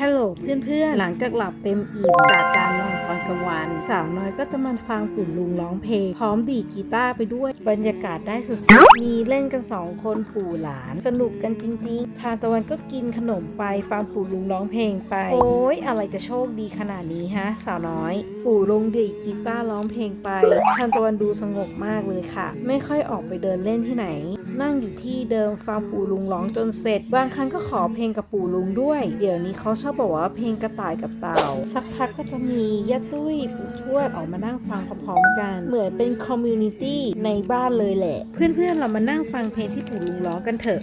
ฮัลโหลเพื่อนๆ หลังจากหลับเต็มอิ่มจากการนอนตอนกลางวัน สาวน้อยก็จะมาฟังปู่ลุงร้องเพลง พร้อมดีกีตาร์ไปด้วย บรรยากาศได้สุดๆ มีเล่นกันสองคนปู่หลาน สนุกกันจริงๆ ทานตะวันก็กินขนมไปฟังปู่ลุงร้องเพลงไป โอ้ยอะไรจะโชคดีขนาดนี้ฮะ สาวน้อย ปู่ลุงดีกีตาร์ร้องเพลงไป ทานตะวันดูสงบมากเลยค่ะ ไม่ค่อยออกไปเดินเล่นที่ไหน นั่งอยู่ที่เดิมฟังปู่ลุงร้องจนเสร็จ บางครั้งก็ขอเพลงกับปู่ลุงด้วย เดี๋ยวนี้เขาชอบบอกว่าเพลงกระต่ายกับเต่า สักพักก็จะมีย่าตุ้ยปู่ทวดออกมานั่งฟังพร้อมๆกัน เหมือนเป็นคอมมูนิตี้ในบ้านเลยแหละ เพื่อนๆเรามานั่งฟังเพลงที่ปู่ลุงร้องกันเถอะ